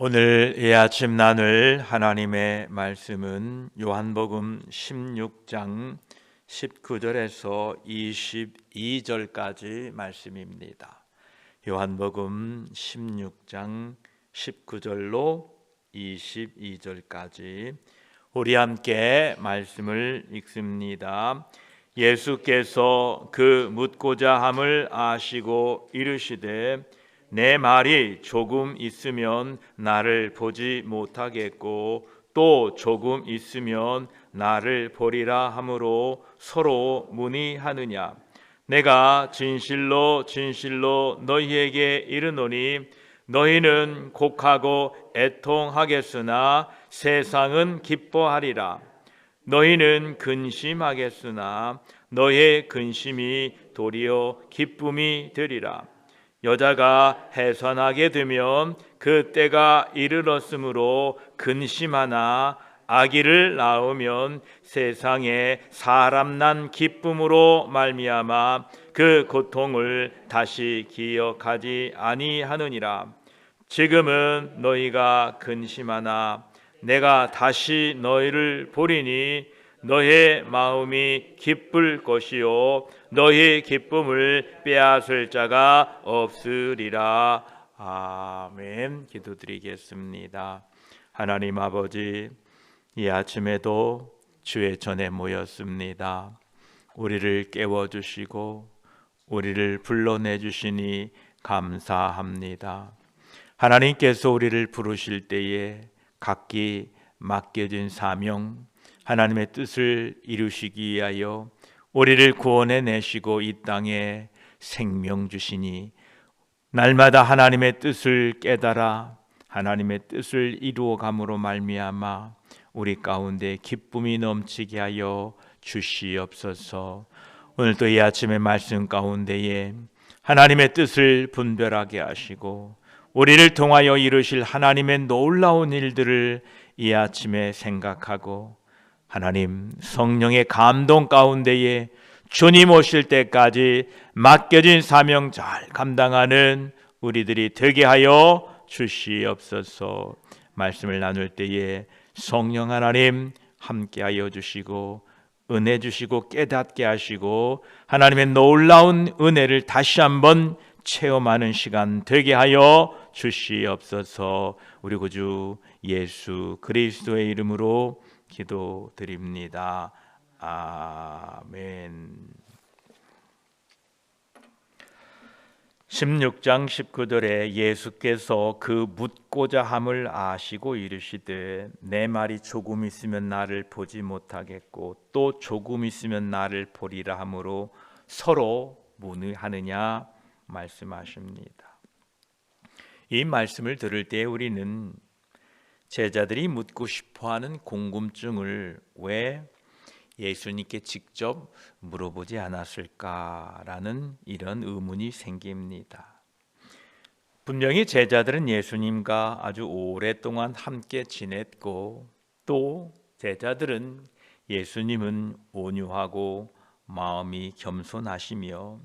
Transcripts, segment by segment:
오늘 이 아침 나눌 하나님의 말씀은 요한복음 16장 19절에서 22절까지 말씀입니다. 요한복음 16장 19절로 22절까지 우리 함께 말씀을 읽습니다. 예수께서 그 묻고자 함을 아시고 이르시되 내 말이 조금 있으면 나를 보지 못하겠고 또 조금 있으면 나를 보리라 하므로 서로 문의하느냐. 내가 진실로 진실로 너희에게 이르노니 너희는 곡하고 애통하겠으나 세상은 기뻐하리라. 너희는 근심하겠으나 너의 근심이 도리어 기쁨이 되리라 여자가 해산하게 되면 그 때가 이르렀으므로 근심하나 아기를 낳으면 세상에 사람 난 기쁨으로 말미암아 그 고통을 다시 기억하지 아니하느니라. 지금은 너희가 근심하나 내가 다시 너희를 보리니 너의 마음이 기쁠 것이요. 너의 기쁨을 빼앗을 자가 없으리라. 아멘. 기도드리겠습니다. 하나님 아버지 이 아침에도 주의 전에 모였습니다. 우리를 깨워 주시고 우리를 불러내 주시니 감사합니다. 하나님께서 우리를 부르실 때에 각기 맡겨진 사명 하나님의 뜻을 이루시기 위하여 우리를 구원해 내시고 이 땅에 생명 주시니 날마다 하나님의 뜻을 깨달아 하나님의 뜻을 이루어 감으로 말미암아 우리 가운데 기쁨이 넘치게 하여 주시옵소서. 오늘도 이 아침의 말씀 가운데에 하나님의 뜻을 분별하게 하시고 우리를 통하여 이루실 하나님의 놀라운 일들을 이 아침에 생각하고 하나님 성령의 감동 가운데에 주님 오실 때까지 맡겨진 사명 잘 감당하는 우리들이 되게 하여 주시옵소서. 말씀을 나눌 때에 성령 하나님 함께 하여 주시고 은혜 주시고 깨닫게 하시고 하나님의 놀라운 은혜를 다시 한번 체험하는 시간 되게 하여 주시옵소서. 우리 구주 예수 그리스도의 이름으로 기도드립니다. 아멘. 16장 19절에 예수께서 그 묻고자 함을 아시고 이르시되 내 말이 조금 있으면 나를 보지 못하겠고 또 조금 있으면 나를 보리라 하므로 서로 문의하느냐 말씀하십니다. 이 말씀을 들을 때 우리는 제자들이 묻고 싶어하는 궁금증을 왜 예수님께 직접 물어보지 않았을까라는 이런 의문이 생깁니다. 분명히 제자들은 예수님과 아주 오랫동안 함께 지냈고 또 제자들은 예수님은 온유하고 마음이 겸손하시며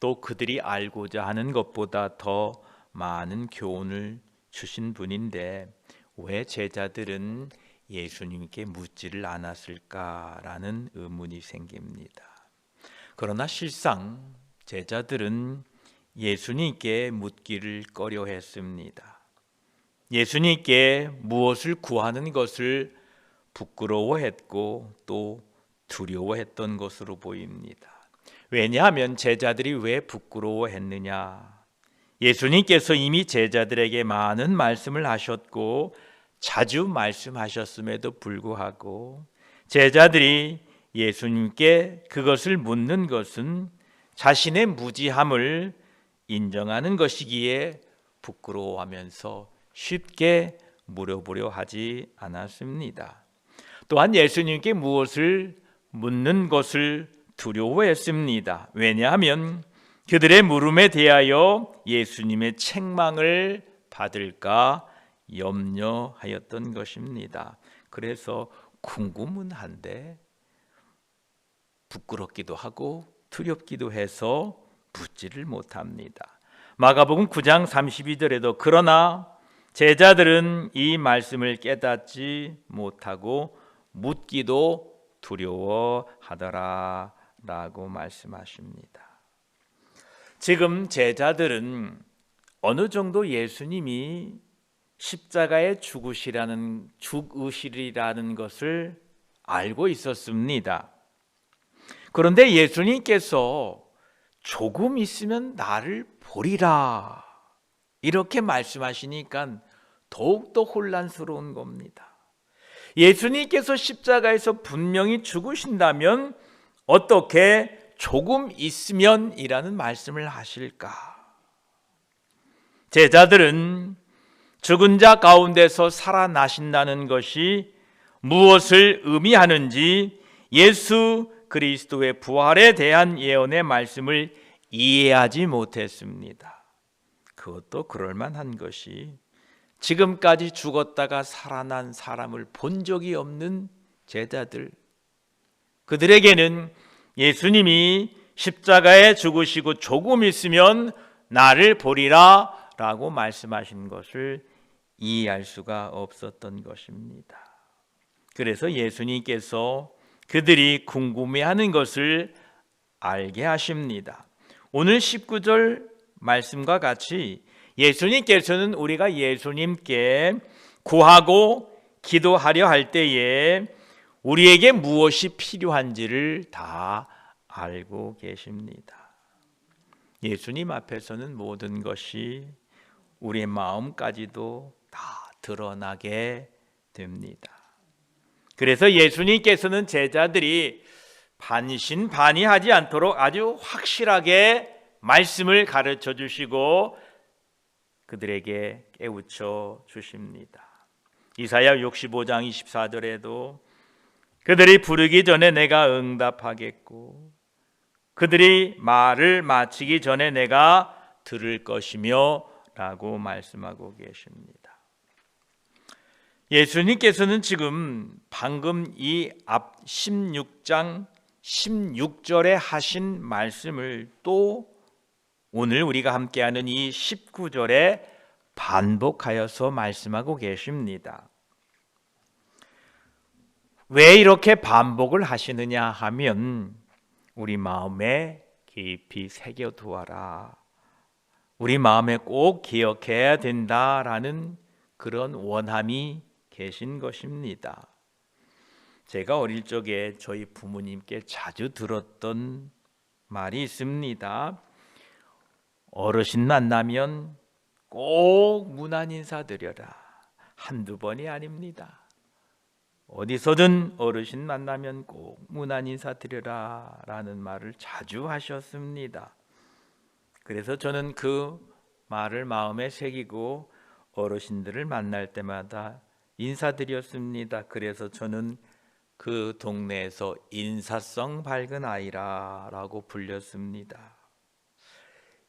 또 그들이 알고자 하는 것보다 더 많은 교훈을 주신 분인데 왜 제자들은 예수님께 묻지를 않았을까라는 의문이 생깁니다. 그러나 실상 제자들은 예수님께 묻기를 꺼려 했습니다. 예수님께 무엇을 구하는 것을 부끄러워했고 또 두려워했던 것으로 보입니다. 왜냐하면 제자들이 왜 부끄러워했느냐? 예수님께서 이미 제자들에게 많은 말씀을 하셨고 자주 말씀하셨음에도 불구하고 제자들이 예수님께 그것을 묻는 것은 자신의 무지함을 인정하는 것이기에 부끄러워하면서 쉽게 물어보려 하지 않았습니다. 또한 예수님께 무엇을 묻는 것을 두려워했습니다. 왜냐하면 그들의 물음에 대하여 예수님의 책망을 받을까 염려하였던 것입니다. 그래서 궁금은 한데 부끄럽기도 하고 두렵기도 해서 묻지를 못합니다. 마가복음 9장 32절에도 그러나 제자들은 이 말씀을 깨닫지 못하고 묻기도 두려워하더라라고 말씀하십니다. 지금 제자들은 어느 정도 예수님이 십자가에 죽으시라는 죽으시리라는 것을 알고 있었습니다. 그런데 예수님께서 조금 있으면 나를 보리라 이렇게 말씀하시니까 더욱더 혼란스러운 겁니다. 예수님께서 십자가에서 분명히 죽으신다면 어떻게 조금 있으면이라는 말씀을 하실까? 제자들은 죽은 자 가운데서 살아나신다는 것이 무엇을 의미하는지 예수 그리스도의 부활에 대한 예언의 말씀을 이해하지 못했습니다. 그것도 그럴 만한 것이 지금까지 죽었다가 살아난 사람을 본 적이 없는 제자들 그들에게는 예수님이 십자가에 죽으시고 조금 있으면 나를 보리라 라고 말씀하신 것을 이해할 수가 없었던 것입니다. 그래서 예수님께서 그들이 궁금해하는 것을 알게 하십니다. 오늘 19절 말씀과 같이 예수님께서는 우리가 예수님께 구하고 기도하려 할 때에 우리에게 무엇이 필요한지를 다 알고 계십니다. 예수님 앞에서는 모든 것이 우리의 마음까지도 다 드러나게 됩니다. 그래서 예수님께서는 제자들이 반신반의하지 않도록 아주 확실하게 말씀을 가르쳐 주시고 그들에게 깨우쳐 주십니다. 이사야 65장 24절에도 그들이 부르기 전에 내가 응답하겠고 그들이 말을 마치기 전에 내가 들을 것이며 라고 말씀하고 계십니다. 예수님께서는 지금 방금 이 앞 16장 16절에 하신 말씀을 또 오늘 우리가 함께하는 이 19절에 반복하여서 말씀하고 계십니다. 왜 이렇게 반복을 하시느냐 하면 우리 마음에 깊이 새겨 두어라. 우리 마음에 꼭 기억해야 된다라는 그런 원함이 계신 것입니다. 제가 어릴 적에 저희 부모님께 자주 들었던 말이 있습니다. 어르신 만나면 꼭 문안 인사드려라. 한두 번이 아닙니다. 어디서든 어르신 만나면 꼭 문안 인사드려라 라는 말을 자주 하셨습니다. 그래서 저는 그 말을 마음에 새기고 어르신들을 만날 때마다 인사드렸습니다. 그래서 저는 그 동네에서 인사성 밝은 아이라라고 불렸습니다.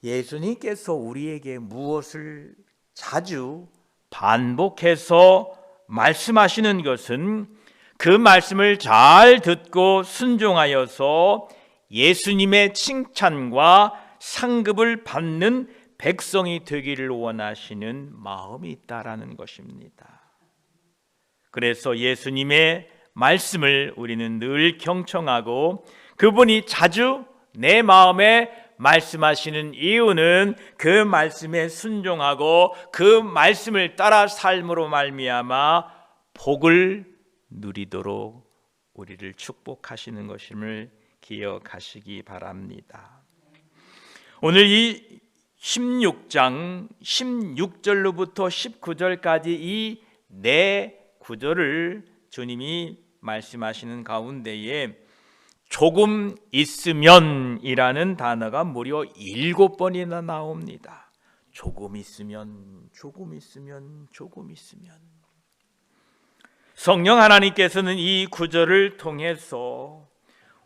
예수님께서 우리에게 무엇을 자주 반복해서 말씀하시는 것은 그 말씀을 잘 듣고 순종하여서 예수님의 칭찬과 상급을 받는 백성이 되기를 원하시는 마음이 있다라는 것입니다. 그래서 예수님의 말씀을 우리는 늘 경청하고 그분이 자주 내 마음에 말씀하시는 이유는 그 말씀에 순종하고 그 말씀을 따라 삶으로 말미암아 복을 누리도록 우리를 축복하시는 것임을 기억하시기 바랍니다. 오늘 이 16장 16절로부터 19절까지 이 네 구절을 주님이 말씀하시는 가운데에 조금 있으면이라는 단어가 무려 일곱 번이나 나옵니다. 조금 있으면, 조금 있으면, 조금 있으면. 성령 하나님께서는 이 구절을 통해서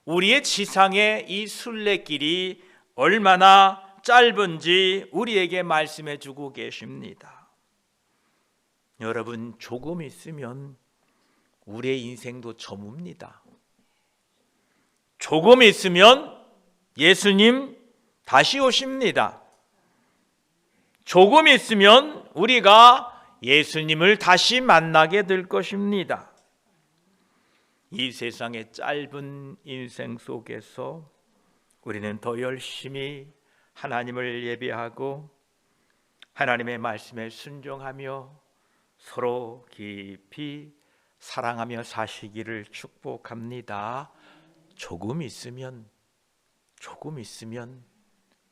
우리의 지상의 이 순례길이 얼마나 짧은지 우리에게 말씀해 주고 계십니다. 여러분, 조금 있으면 우리의 인생도 저뭅니다. 조금 있으면 예수님 다시 오십니다. 조금 있으면 우리가 예수님을 다시 만나게 될 것입니다. 이 세상의 짧은 인생 속에서 우리는 더 열심히 하나님을 예배하고 하나님의 말씀에 순종하며 서로 깊이 사랑하며 사시기를 축복합니다. 조금 있으면 조금 있으면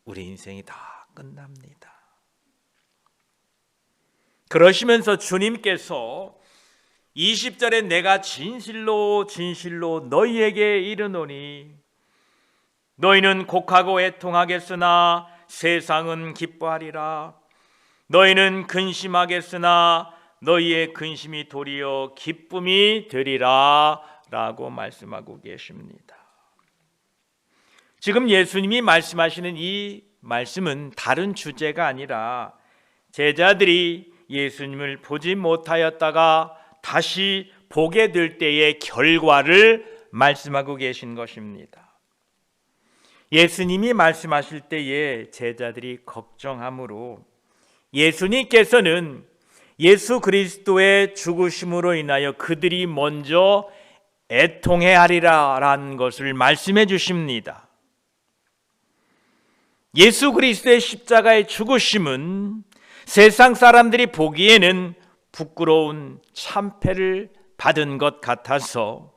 우리 인생이 다 끝납니다. 그러시면서 주님께서 20절에 내가 진실로 진실로 너희에게 이르노니 너희는 곡하고 애통하겠으나 세상은 기뻐하리라 너희는 근심하겠으나 너희의 근심이 도리어 기쁨이 되리라 라고 말씀하고 계십니다. 지금 예수님이 말씀하시는 이 말씀은 다른 주제가 아니라 제자들이 예수님을 보지 못하였다가 다시 보게 될 때의 결과를 말씀하고 계신 것입니다. 예수님이 말씀하실 때에 제자들이 걱정하므로 예수님께서는 예수 그리스도의 죽으심으로 인하여 그들이 먼저 애통해 하리라라는 것을 말씀해 주십니다. 예수 그리스도의 십자가의 죽으심은 세상 사람들이 보기에는 부끄러운 참패를 받은 것 같아서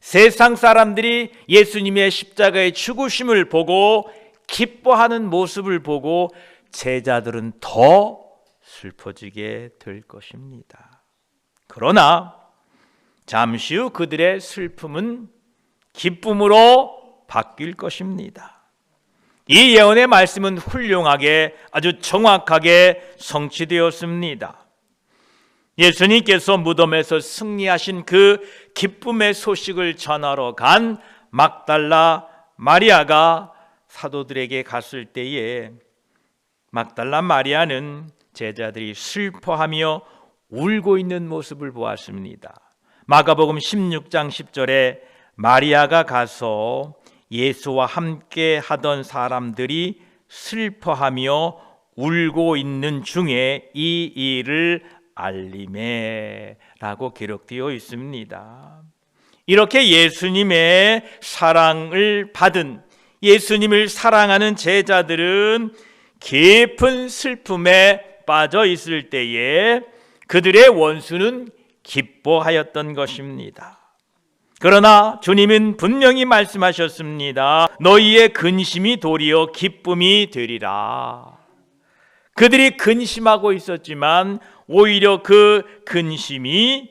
세상 사람들이 예수님의 십자가의 죽으심을 보고 기뻐하는 모습을 보고 제자들은 더 슬퍼지게 될 것입니다. 그러나 잠시 후 그들의 슬픔은 기쁨으로 바뀔 것입니다. 이 예언의 말씀은 훌륭하게 아주 정확하게 성취되었습니다. 예수님께서 무덤에서 승리하신 그 기쁨의 소식을 전하러 간 막달라 마리아가 사도들에게 갔을 때에 막달라 마리아는 제자들이 슬퍼하며 울고 있는 모습을 보았습니다. 마가복음 16장 10절에 마리아가 가서 예수와 함께 하던 사람들이 슬퍼하며 울고 있는 중에 이 일을 알림해라고 기록되어 있습니다. 이렇게 예수님의 사랑을 받은 예수님을 사랑하는 제자들은 깊은 슬픔에 빠져 있을 때에 그들의 원수는 기뻐하였던 것입니다. 그러나 주님은 분명히 말씀하셨습니다. 너희의 근심이 도리어 기쁨이 되리라. 그들이 근심하고 있었지만 오히려 그 근심이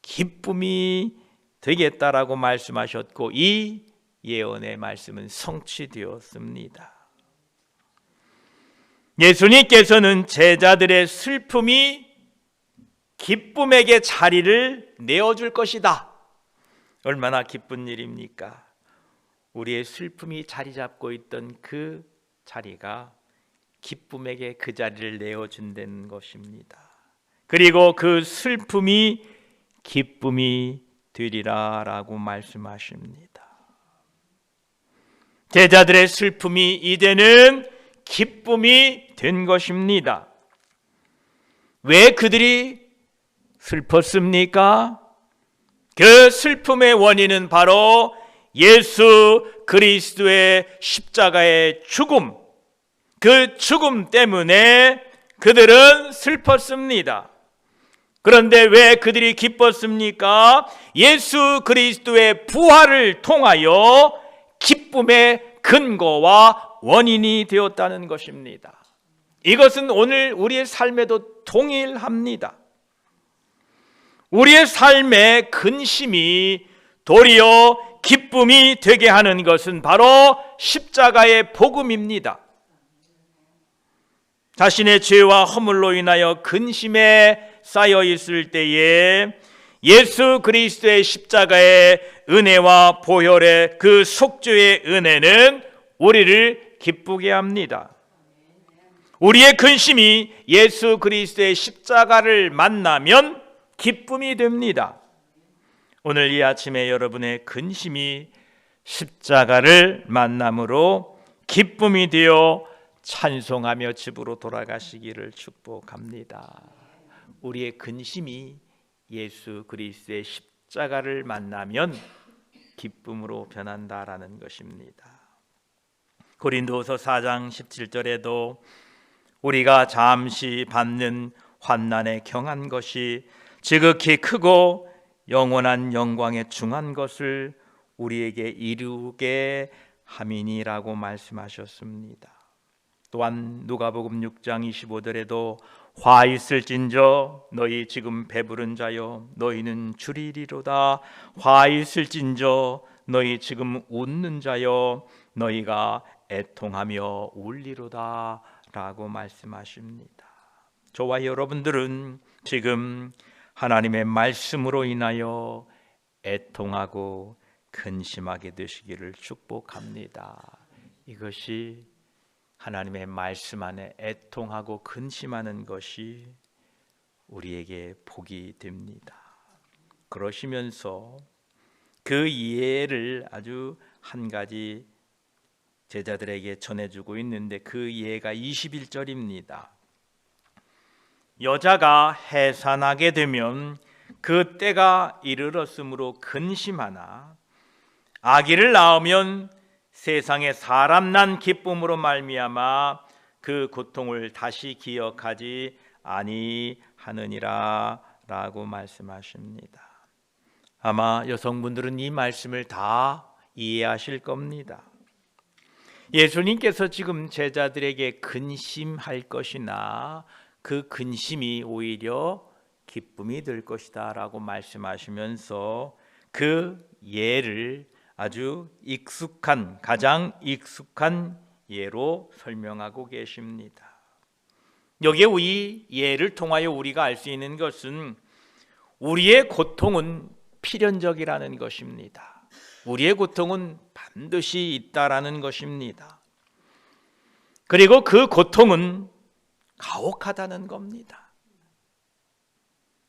기쁨이 되겠다라고 말씀하셨고 이 예언의 말씀은 성취되었습니다. 예수님께서는 제자들의 슬픔이 기쁨에게 자리를 내어줄 것이다. 얼마나 기쁜 일입니까? 우리의 슬픔이 자리 잡고 있던 그 자리가 기쁨에게 그 자리를 내어준다는 것입니다. 그리고 그 슬픔이 기쁨이 되리라 라고 말씀하십니다. 제자들의 슬픔이 이제는 기쁨이 된 것입니다. 왜 그들이 슬펐습니까? 그 슬픔의 원인은 바로 예수 그리스도의 십자가의 죽음, 그 죽음 때문에 그들은 슬펐습니다. 그런데 왜 그들이 기뻤습니까? 예수 그리스도의 부활을 통하여 기쁨의 근거와 원인이 되었다는 것입니다. 이것은 오늘 우리의 삶에도 동일합니다. 우리의 삶의 근심이 도리어 기쁨이 되게 하는 것은 바로 십자가의 복음입니다. 자신의 죄와 허물로 인하여 근심에 쌓여 있을 때에 예수 그리스도의 십자가의 은혜와 보혈의 그 속죄의 은혜는 우리를 기쁘게 합니다. 우리의 근심이 예수 그리스도의 십자가를 만나면 기쁨이 됩니다. 오늘 이 아침에 여러분의 근심이 십자가를 만남으로 기쁨이 되어 찬송하며 집으로 돌아가시기를 축복합니다. 우리의 근심이 예수 그리스도의 십자가를 만나면 기쁨으로 변한다라는 것입니다. 고린도서 4장 17절에도 우리가 잠시 받는 환난에 경한 것이 지극히 크고 영원한 영광에 중한 것을 우리에게 이루게 함이니라고 말씀하셨습니다. 또한 누가복음 6장 25절에도 화 있을진저 너희 지금 배부른 자여 너희는 줄이리로다 화 있을진저 너희 지금 웃는 자여 너희가 애통하며 울리로다라고 말씀하십니다. 저와 여러분들은 지금 하나님의 말씀으로 인하여 애통하고 근심하게 되시기를 축복합니다. 이것이 하나님의 말씀 안에 애통하고 근심하는 것이 우리에게 복이 됩니다. 그러시면서 그 이해를 아주 한 가지 제자들에게 전해주고 있는데 그 이해가 21절입니다. 여자가 해산하게 되면 그 때가 이르렀으므로 근심하나 아기를 낳으면 세상에 사람 난 기쁨으로 말미암아 그 고통을 다시 기억하지 아니하느니라라고 말씀하십니다. 아마 여성분들은 이 말씀을 다 이해하실 겁니다. 예수님께서 지금 제자들에게 근심할 것이나 그 근심이 오히려 기쁨이 될 것이다라고 말씀하시면서 그 예를 아주 익숙한 가장 익숙한 예로 설명하고 계십니다. 여기에 이 예를 통하여 우리가 알 수 있는 것은 우리의 고통은 필연적이라는 것입니다. 우리의 고통은 반드시 있다라는 것입니다. 그리고 그 고통은 가혹하다는 겁니다.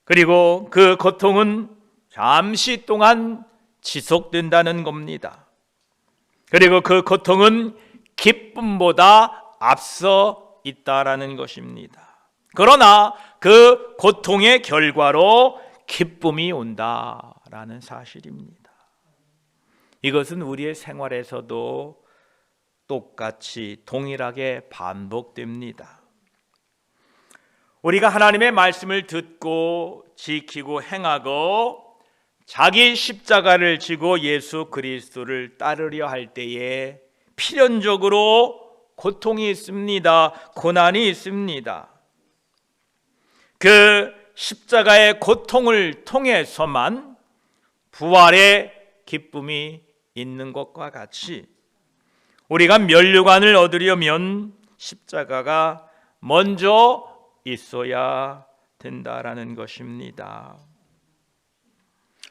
그리고 그 고통은 잠시 동안 지속된다는 겁니다. 그리고 그 고통은 기쁨보다 앞서 있다라는 것입니다. 그러나 그 고통의 결과로 기쁨이 온다라는 사실입니다. 이것은 우리의 생활에서도 똑같이 동일하게 반복됩니다. 우리가 하나님의 말씀을 듣고 지키고 행하고 자기 십자가를 지고 예수 그리스도를 따르려 할 때에 필연적으로 고통이 있습니다. 고난이 있습니다. 그 십자가의 고통을 통해서만 부활의 기쁨이 있는 것과 같이 우리가 면류관을 얻으려면 십자가가 먼저 있어야 된다라는 것입니다.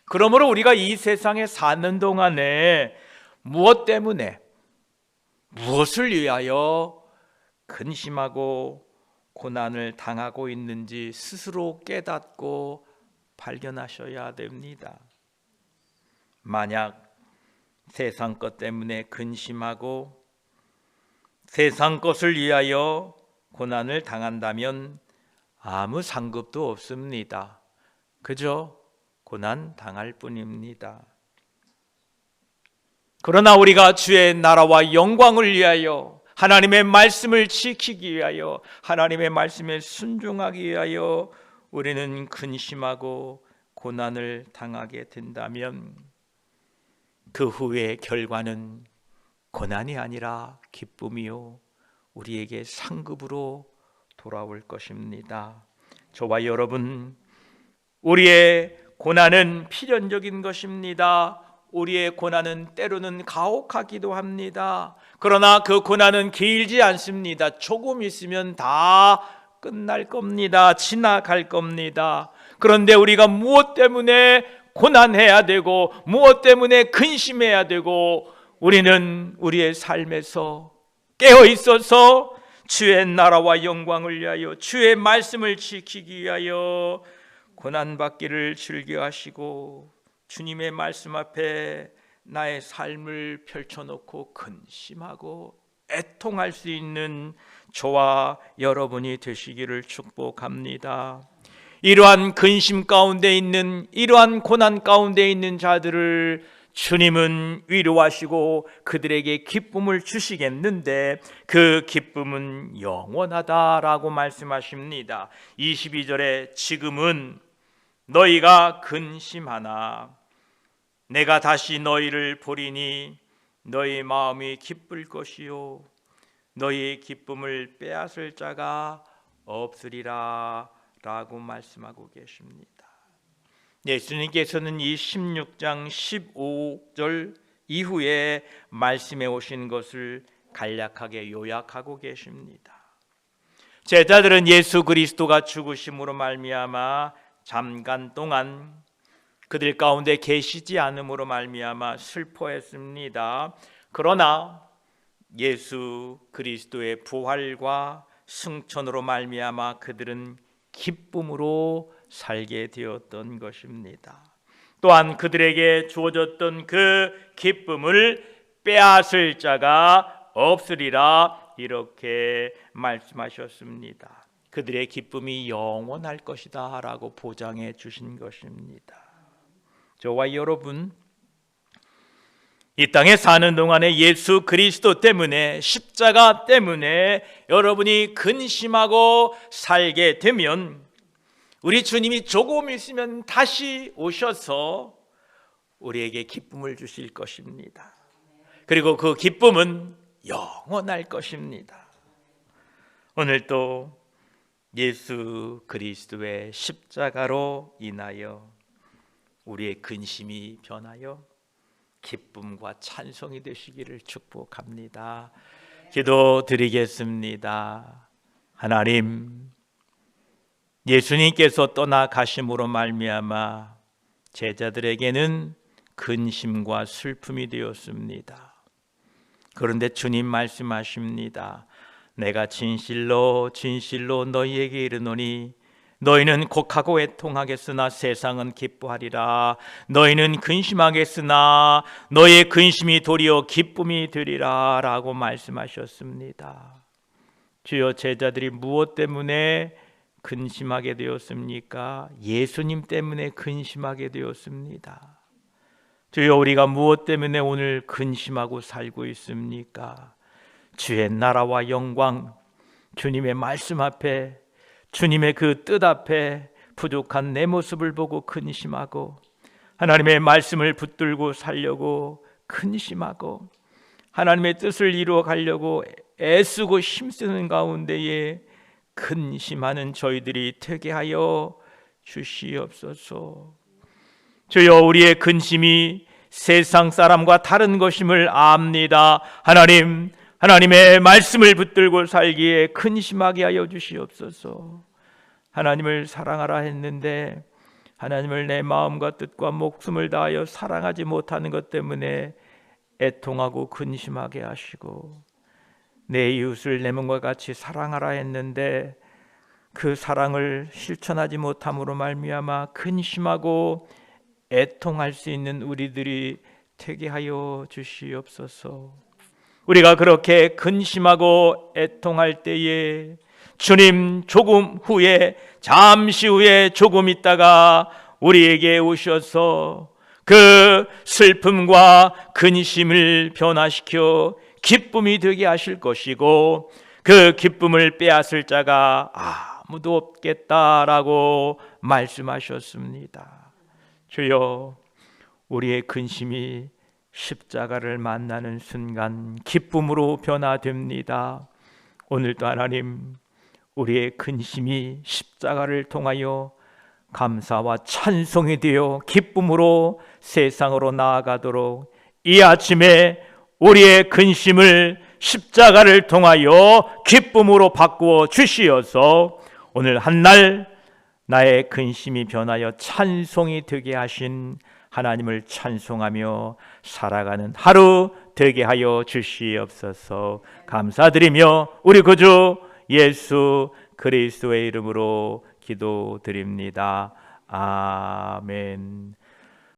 그러므로 우리가 이 세상에 사는 동안에 무엇 때문에 무엇을 위하여 근심하고 고난을 당하고 있는지 스스로 깨닫고 발견하셔야 됩니다. 만약 세상 것 때문에 근심하고 세상 것을 위하여 고난을 당한다면 아무 상급도 없습니다. 그저 고난 당할 뿐입니다. 그러나 우리가 주의 나라와 영광을 위하여 하나님의 말씀을 지키기 위하여 하나님의 말씀에 순종하기 위하여 우리는 근심하고 고난을 당하게 된다면 그 후의 결과는 고난이 아니라 기쁨이요 우리에게 상급으로 돌아올 것입니다. 저와 여러분 우리의 고난은 필연적인 것입니다. 우리의 고난은 때로는 가혹하기도 합니다. 그러나 그 고난은 길지 않습니다. 조금 있으면 다 끝날 겁니다. 지나갈 겁니다. 그런데 우리가 무엇 때문에 고난해야 되고 무엇 때문에 근심해야 되고 우리는 우리의 삶에서 깨어 있어서 주의 나라와 영광을 위하여 주의 말씀을 지키기 위하여 고난 받기를 즐겨하시고 주님의 말씀 앞에 나의 삶을 펼쳐놓고 근심하고 애통할 수 있는 저와 여러분이 되시기를 축복합니다. 이러한 근심 가운데 있는 이러한 고난 가운데 있는 자들을 주님은 위로하시고 그들에게 기쁨을 주시겠는데 그 기쁨은 영원하다라고 말씀하십니다. 22절에 지금은 너희가 근심하나 내가 다시 너희를 보리니 너희 마음이 기쁠 것이요 너희의 기쁨을 빼앗을 자가 없으리라 라고 말씀하고 계십니다. 예수님께서는 이 16장 15절 이후에 말씀해 오신 것을 간략하게 요약하고 계십니다. 제자들은 예수 그리스도가 죽으심으로 말미암아 잠깐 동안 그들 가운데 계시지 않음으로 말미암아 슬퍼했습니다. 그러나 예수 그리스도의 부활과 승천으로 말미암아 그들은 기쁨으로 살게 되었던 것입니다. 또한 그들에게 주어졌던 그 기쁨을 빼앗을 자가 없으리라 이렇게 말씀하셨습니다. 그들의 기쁨이 영원할 것이다 라고 보장해 주신 것입니다. 저와 여러분 이 땅에 사는 동안에 예수 그리스도 때문에 십자가 때문에 여러분이 근심하고 살게 되면 우리 주님이 조금 있으면 다시 오셔서 우리에게 기쁨을 주실 것입니다. 그리고 그 기쁨은 영원할 것입니다. 오늘 또 예수 그리스도의 십자가로 인하여 우리의 근심이 변하여 기쁨과 찬송이 되시기를 축복합니다. 기도 드리겠습니다. 하나님 예수님께서 떠나가심으로 말미암아 제자들에게는 근심과 슬픔이 되었습니다. 그런데 주님 말씀하십니다. 내가 진실로 진실로 너희에게 이르노니 너희는 곡하고 애통하겠으나 세상은 기뻐하리라. 너희는 근심하겠으나 너의 근심이 도리어 기쁨이 되리라라고 말씀하셨습니다. 주여 제자들이 무엇 때문에 근심하게 되었습니까? 예수님 때문에 근심하게 되었습니다. 주여 우리가 무엇 때문에 오늘 근심하고 살고 있습니까? 주의 나라와 영광, 주님의 말씀 앞에 주님의 그 뜻 앞에 부족한 내 모습을 보고 근심하고 하나님의 말씀을 붙들고 살려고 근심하고 하나님의 뜻을 이루어 가려고 애쓰고 힘쓰는 가운데에 근심하는 저희들이 되게 하여 주시옵소서. 주여 우리의 근심이 세상 사람과 다른 것임을 압니다. 하나님, 하나님의 말씀을 붙들고 살기에 근심하게 하여 주시옵소서. 하나님을 사랑하라 했는데 하나님을 내 마음과 뜻과 목숨을 다하여 사랑하지 못하는 것 때문에 애통하고 근심하게 하시고 내 이웃을 내 몸과 같이 사랑하라 했는데 그 사랑을 실천하지 못함으로 말미암아 근심하고 애통할 수 있는 우리들이 되게 하여 주시옵소서. 우리가 그렇게 근심하고 애통할 때에 주님 조금 후에 잠시 후에 조금 있다가 우리에게 오셔서 그 슬픔과 근심을 변화시켜 기쁨이 되게 하실 것이고 그 기쁨을 빼앗을 자가 아무도 없겠다라고 말씀하셨습니다. 주여 우리의 근심이 십자가를 만나는 순간 기쁨으로 변화됩니다. 오늘도 하나님 우리의 근심이 십자가를 통하여 감사와 찬송이 되어 기쁨으로 세상으로 나아가도록 이 아침에 우리의 근심을 십자가를 통하여 기쁨으로 바꾸어 주시어서 오늘 한 날 나의 근심이 변하여 찬송이 되게 하신 하나님을 찬송하며 살아가는 하루 되게 하여 주시옵소서 감사드리며 우리 구주 예수 그리스도의 이름으로 기도드립니다. 아멘.